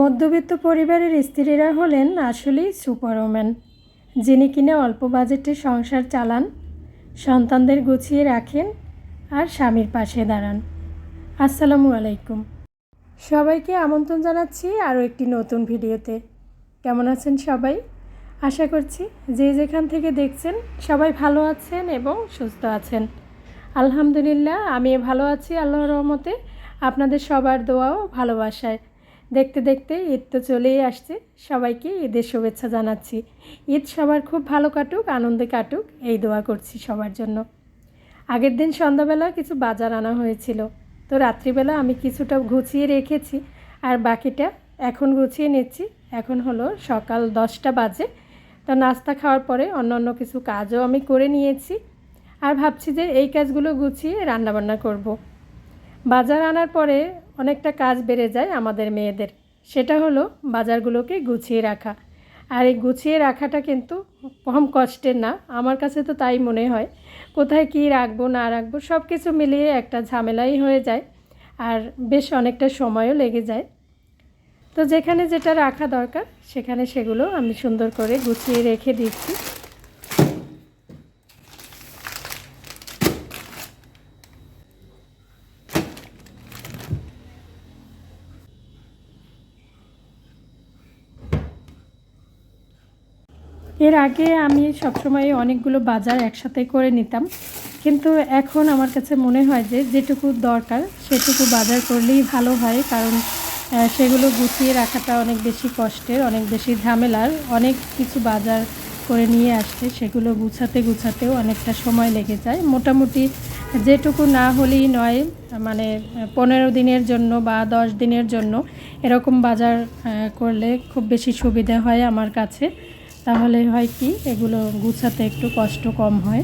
মধ্যবিত্ত পরিবারের স্ত্রীরা হলেন আসলেই সুপারওম্যান, যিনি কিনা অল্প বাজেটে সংসার চালান, সন্তানদের গুছিয়ে রাখেন আর স্বামীর পাশে দাঁড়ান। আসসালামু আলাইকুম। সবাইকে আমন্ত্রণ জানাচ্ছি আরও একটি নতুন ভিডিওতে। কেমন আছেন সবাই? আশা করছি যে যেখান থেকে দেখছেন সবাই ভালো আছেন এবং সুস্থ আছেন। আলহামদুলিল্লাহ আমি ভালো আছি আল্লাহর রহমতে। আপনাদের সবার দোয়াও ভালোবাসায়। দেখতে দেখতে ঈদ তো চলেই আসছে। সবাইকে ঈদের শুভেচ্ছা জানাচ্ছি। ঈদ সবার খুব ভালো কাটুক, আনন্দে কাটুক, এই দোয়া করছি সবার জন্য। আগের দিন সন্ধ্যাবেলা কিছু বাজার আনা হয়েছিল। তো রাত্রিবেলা আমি কিছুটা গুছিয়ে রেখেছি আর বাকিটা এখন গুছিয়ে নিচ্ছি। এখন হলো সকাল দশটা বাজে। তো নাস্তা খাওয়ার পরে অন্য অন্য কিছু কাজও আমি করে নিয়েছি। আর ভাবছি যে এই কাজগুলো গুছিয়ে রান্নাবান্না করব। বাজার আনার পরে অনেকটা কাজ বেড়ে যায় আমাদের মেয়েদের। সেটা হলো বাজারগুলোকে গুছিয়ে রাখা। আর এই গুছিয়ে রাখাটা কিন্তু কম কষ্টের না, আমার কাছে তো তাই মনে হয়। কোথায় কী রাখব, না রাখব সব কিছু মিলিয়ে একটা ঝামেলাই হয়ে যায় আর বেশ অনেকটা সময়ও লেগে যায়। তো যেখানে যেটা রাখা দরকার, সেখানে সেগুলো আমি সুন্দর করে গুছিয়ে রেখে দিচ্ছি। এর আগে আমি সবসময় অনেকগুলো বাজার একসাথে করে নিতাম। কিন্তু এখন আমার কাছে মনে হয় যে যেটুকু দরকার সেটুকু বাজার করলেই ভালো হয়। কারণ সেগুলো গুছিয়ে রাখাটা অনেক বেশি কষ্টের, অনেক বেশি ঝামেলার। অনেক কিছু বাজার করে নিয়ে আসতে সেগুলো গুছাতে গুছাতেও অনেকটা সময় লেগে যায়। মোটামুটি যেটুকু না হলেই নয় মানে পনেরো দিনের জন্য বা দশ দিনের জন্য এরকম বাজার করলে খুব বেশি সুবিধা হয় আমার কাছে। তাহলে হয় কি, এগুলো গুছাতে একটু কষ্ট কম হয়।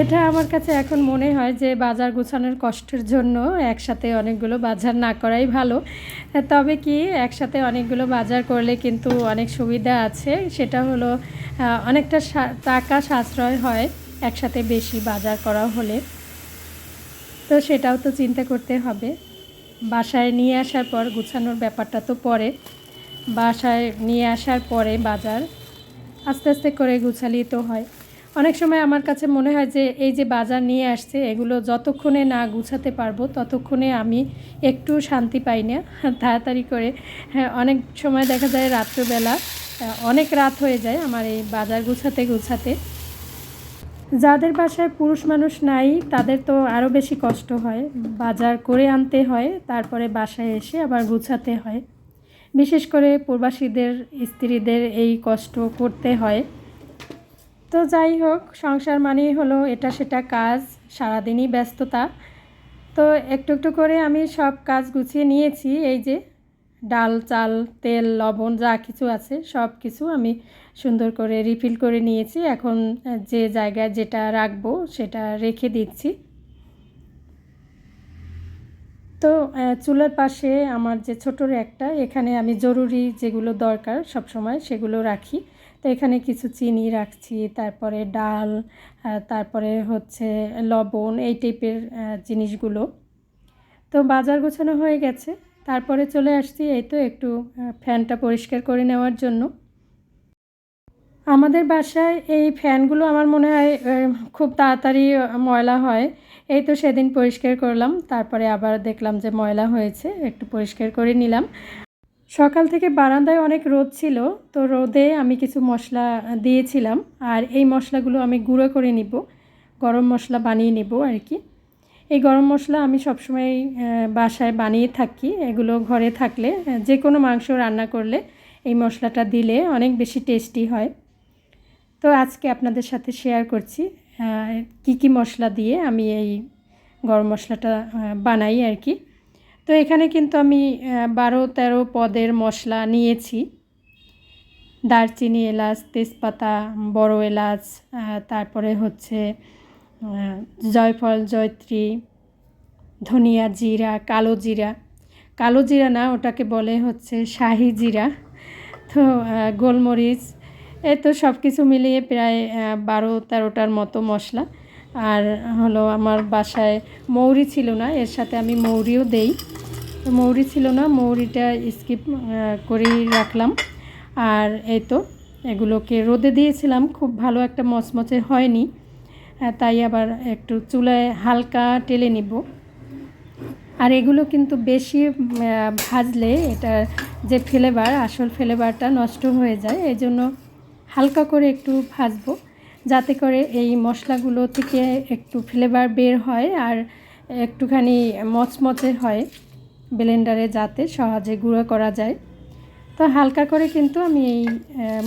এটা আমার কাছে এখন মনে হয় যে বাজার গুছানোর কষ্টের জন্য একসাথে অনেকগুলো বাজার না করাই ভালো। তবে কি, একসাথে অনেকগুলো বাজার করলে কিন্তু অনেক সুবিধা আছে। সেটা হলো অনেকটা টাকা সাশ্রয় হয় একসাথে বেশি বাজার করা হলে। তো সেটাও তো চিন্তা করতে হবে। বাসায় নিয়ে আসার পর গুছানোর ব্যাপারটা তো পরে। বাসায় নিয়ে আসার পরে বাজার আস্তে আস্তে করে গুছালেই তো হয়। অনেক সময় আমার কাছে মনে হয় যে, এই যে বাজার নিয়ে আসছে, এগুলো যতক্ষণে না গুছাতে পারব, ততক্ষণে আমি একটু শান্তি পাই না। তাড়াতাড়ি করে হ্যাঁ অনেক সময় দেখা যায় রাত্রবেলা অনেক রাত হয়ে যায় আমার এই বাজার গুছাতে গুছাতে। যাদের বাসায় পুরুষ মানুষ নাই, তাদের তো আরও বেশি কষ্ট হয়। বাজার করে আনতে হয়, তারপরে বাসায় এসে আবার গুছাতে হয়। বিশেষ করে প্রবাসীদের, স্ত্রীদের এই কষ্ট করতে হয়। তো যাই হোক, সংসার মানেই হলো এটা সেটা কাজ, সারাদিনই ব্যস্ততা। তো একটু একটু করে আমি সব কাজ গুছিয়ে নিয়েছি, এই যে ডাল, চাল, তেল, লবণ যা কিছু আছে সব কিছু আমি সুন্দর করে রিফিল করে নিয়েছি। এখন যে জায়গায় যেটা রাখব সেটা রেখে দিচ্ছি। তো চুলার পাশে আমার যে ছোট একটা এখানে আমি জরুরি যেগুলো দরকার সব সময় সেগুলো রাখি। তো এখানে কিছু চিনি রাখছি, তারপরে ডাল তারপরে হচ্ছে লবণ, এই টাইপের জিনিসগুলো। তো বাজার গোছানো হয়ে গেছে। তারপরে চলে আসছি এই তো একটু ফ্যানটা পরিষ্কার করে নেওয়ার জন্য। আমাদের বাসায় এই ফ্যানগুলো আমার মনে হয় খুব তাড়াতাড়ি ময়লা হয়। এই তো সেদিন পরিষ্কার করলাম, তারপরে আবার দেখলাম যে ময়লা হয়েছে, একটু পরিষ্কার করে নিলাম। সকাল থেকে বারান্দায় অনেক রোদ ছিল, তো রোদে আমি কিছু মশলা দিয়েছিলাম, আর এই মশলাগুলো আমি গুঁড়ো করে নিব, গরম মশলা বানিয়ে নেব আর কি। এই গরম মশলা আমি সবসময় বাসায় বানিয়ে থাকি, এগুলো ঘরে থাকলে, যে কোনো মাংস রান্না করলে এই মশলাটা দিলে অনেক বেশি টেস্টি হয়। তো আজকে আপনাদের সাথে শেয়ার করছি কি কি মশলা দিয়ে আমি এই গরম মশলাটা বানাই আর কি তো এখানে কিন্তু আমি বারো তেরো পদের মশলা নিয়েছি। দারচিনি, এলাচ, তেজপাতা, বড় এলাচ তারপরে হচ্ছে জয়ফল, জয়ত্রী, ধনিয়া জিরা, কালো জিরা। কালো জিরা না, ওটাকে বলে হচ্ছে শাহি জিরা। তো গোলমরিচ এই তো সব কিছু মিলিয়ে প্রায় বারো তেরোটার মতো মশলা। আর হলো আমার বাসায় মৌরি ছিল না, এর সাথে আমি মৌরিও দেই। তো মৌরি ছিল না, মৌরিটা স্কিপ করেই রাখলাম। আর এই তো এগুলোকে রোদে দিয়েছিলাম, খুব ভালো একটা মচমচে হয়নি। তাই আবার একটু চুলায় হালকা টেলে নিব। আর এগুলো কিন্তু বেশি ভাজলে এটা যে ফ্লেভার আসল ফ্লেভারটা নষ্ট হয়ে যায় এই জন্য হালকা করে একটু ভাজবো, যাতে করে এই মশলাগুলো থেকে একটু ফ্লেভার বের হয় আর একটুখানি মচমচে হয় ব্লেন্ডারে যাতে সহজে গুঁড়ো করা যায়। তো হালকা করে কিন্তু আমি এই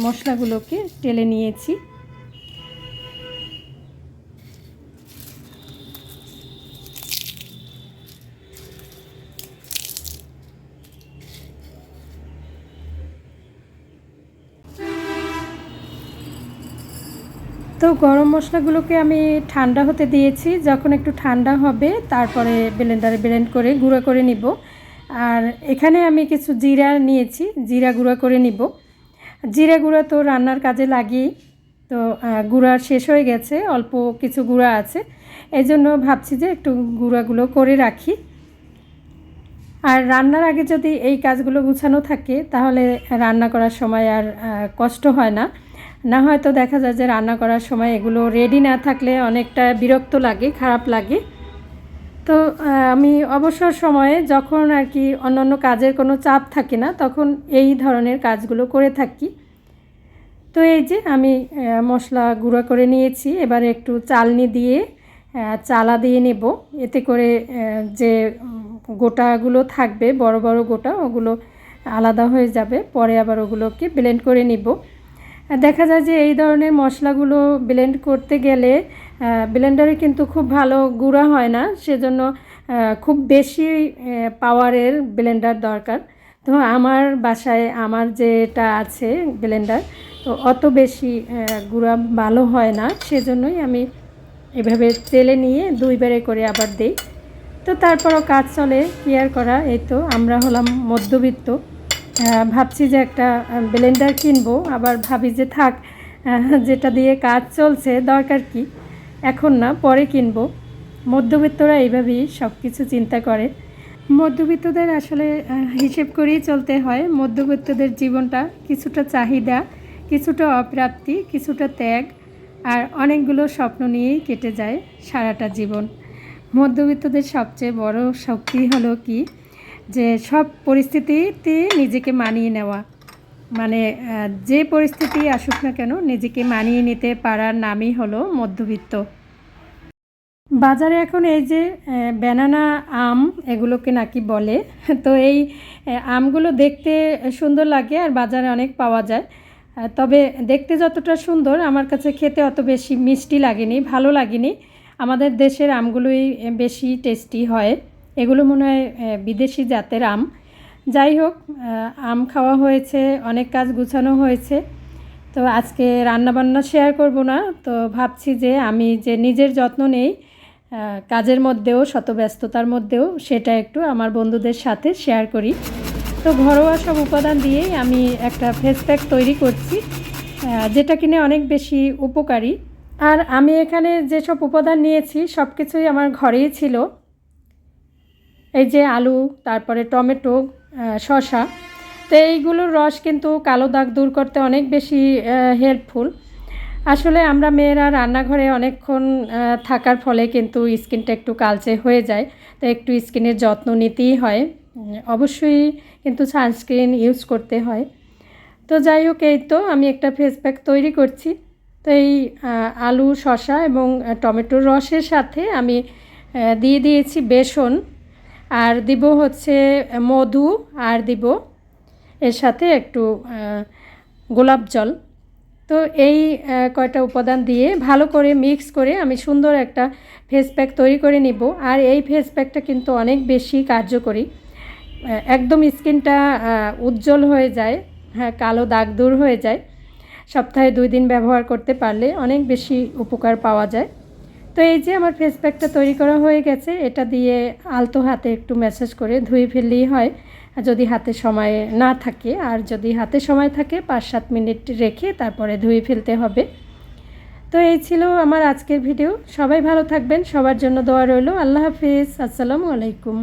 মশলাগুলোকে টেলে নিয়েছি। তো গরম মশলাগুলোকে আমি ঠান্ডা হতে দিয়েছি। যখন একটু ঠান্ডা হবে, তারপরে ব্লেন্ডারে ব্লেন্ড করে গুঁড়ো করে নিব। আর এখানে আমি কিছু জিরা নিয়েছি, জিরা গুঁড়ো করে নিব। জিরা গুঁড়া তো রান্নার কাজে লাগি তো গুঁড়া শেষ হয়ে গেছে, অল্প কিছু গুঁড়া আছে। এই জন্য ভাবছি যে একটু গুঁড়াগুলো করে রাখি। আর রান্নার আগে যদি এই কাজগুলো গুছানো থাকে, তাহলে রান্না করার সময় আর কষ্ট হয় না। না হয়তো দেখা যায় যে রান্না করার সময় এগুলো রেডি না থাকলে অনেকটা বিরক্ত লাগে, খারাপ লাগে। তো আমি অবসর সময়ে যখন আর কি অন্যান্য কাজের কোনো চাপ থাকে না, তখন এই ধরনের কাজগুলো করে থাকি। তো এই যে আমি মশলা গুঁড়ো করে নিয়েছি, এবারে একটু চালনি দিয়ে চালা দিয়ে নেব। এতে করে যে গোটাগুলো থাকবে, বড় বড় গোটা, ওগুলো আলাদা হয়ে যাবে। পরে আবার ওগুলোকে ব্লেন্ড করে নিব। দেখা যায় যে এই ধরনের মশলাগুলো ব্লেন্ড করতে গেলে ব্লেন্ডারে কিন্তু খুব ভালো গুঁড়া হয় না, সেজন্য খুব বেশি পাওয়ারের ব্লেন্ডার দরকার। তো আমার বাসায় আমার যেটা আছে ব্লেন্ডার তো অত বেশি গুঁড়া ভালো হয় না, সেজন্যই আমি এভাবে তেলে নিয়ে দুইবারে করে আবার দিই। তো তারপরও কাজ চলে কেয়ার করা, এই তো আমরা হলাম মধ্যবিত্ত। ভাবছি যে একটা ব্লেন্ডার কিনবো। আবার ভাবি যে থাক যেটা দিয়ে কাজ চলছে, দরকার কি? এখন না, পরে কিনবো। মধ্যবিত্তরা এইভাবেই সব কিছু চিন্তা করে। মধ্যবিত্তদের আসলে হিসেব করেই চলতে হয়। মধ্যবিত্তদের জীবনটা কিছুটা চাহিদা, কিছুটা অপ্রাপ্তি, কিছুটা ত্যাগ, আর অনেকগুলো স্বপ্ন নিয়েই কেটে যায় সারাটা জীবন। মধ্যবিত্তদের সবচেয়ে বড় শক্তি হলো কি? যে সব পরিস্থিতিতে নিজেকে মানিয়ে নেওয়া। মানে যে পরিস্থিতি আসুক না কেন, নিজেকে মানিয়ে নিতে পারার নামই হলো মধ্যবিত্ত। বাজারে এখন এই যে ব্যানানা আম এগুলোকে নাকি বলে, তো এই আমগুলো দেখতে সুন্দর লাগে আর বাজারে অনেক পাওয়া যায়। তবে দেখতে যতটা সুন্দর, আমার কাছে খেতে অত বেশি মিষ্টি লাগেনি, ভালো লাগেনি। আমাদের দেশের আমগুলোই বেশি টেস্টি হয়। এগুলো মনে হয় বিদেশি জাতের আম। যাই হোক আম খাওয়া হয়েছে, অনেক কাজ গুছানো হয়েছে। তো আজকে রান্নাবান্না শেয়ার করব না, তো ভাবছি যে আমি যে নিজের যত্ন নেই কাজের মধ্যেও শত ব্যস্ততার মধ্যেও, সেটা একটু আমার বন্ধুদের সাথে শেয়ার করি। তো ঘরোয়া সব উপাদান দিয়েই আমি একটা ফেস প্যাক তৈরি করছি যেটা কিনে অনেক বেশি উপকারী। আর আমি এখানে যেসব উপাদান নিয়েছি সব কিছুই আমার ঘরেই ছিল। এই যে আলু, তারপরে টমেটো শসা। তো এইগুলোর রস কিন্তু কালো দাগ দূর করতে অনেক বেশি হেল্পফুল আসলে আমরা মেয়েরা রান্নাঘরে অনেকক্ষণ থাকার ফলে কিন্তু স্কিনটা একটু কালচে হয়ে যায়, তো একটু স্কিনের যত্ন নিতেই হয়। অবশ্যই কিন্তু সানস্ক্রিন ইউজ করতে হয়। তো যাই হোক, এই তো আমি একটা ফেস প্যাক তৈরি করছি। তো এই আলু, শসা এবং টমেটোর রসের সাথে আমি দিয়ে দিয়েছি বেসন। আর দিব হচ্ছে মধু আর দিব এর সাথে একটু গোলাপ জল। তো এই কয়টা উপাদান দিয়ে ভালো করে মিক্স করে আমি সুন্দর একটা ফেস প্যাক তৈরি করে নিব। আর এই ফেস প্যাকটা কিন্তু অনেক বেশি কার্যকরী। একদম স্কিনটা উজ্জ্বল হয়ে যায় হ্যাঁ কালো দাগ দূর হয়ে যায়। সপ্তাহে দুই দিন ব্যবহার করতে পারলে অনেক বেশি উপকার পাওয়া যায়। তো এই যে আমার ফেস প্যাকটা তৈরি করা হয়ে গেছে, এটা দিয়ে আলতো হাতে একটু ম্যাসাজ করে ধুয়ে ফেললেই হয়। যদি হাতে সময় না থাকে, আর যদি হাতে সময় থাকে পাঁচ সাত মিনিট রেখে তারপরে ধুয়ে ফেলতে হবে। তো এই ছিল আমার আজকের ভিডিও সবাই ভালো থাকবেন, সবার জন্য দোয়া রইল। আল্লাহ হাফিজ। আসসালামু আলাইকুম।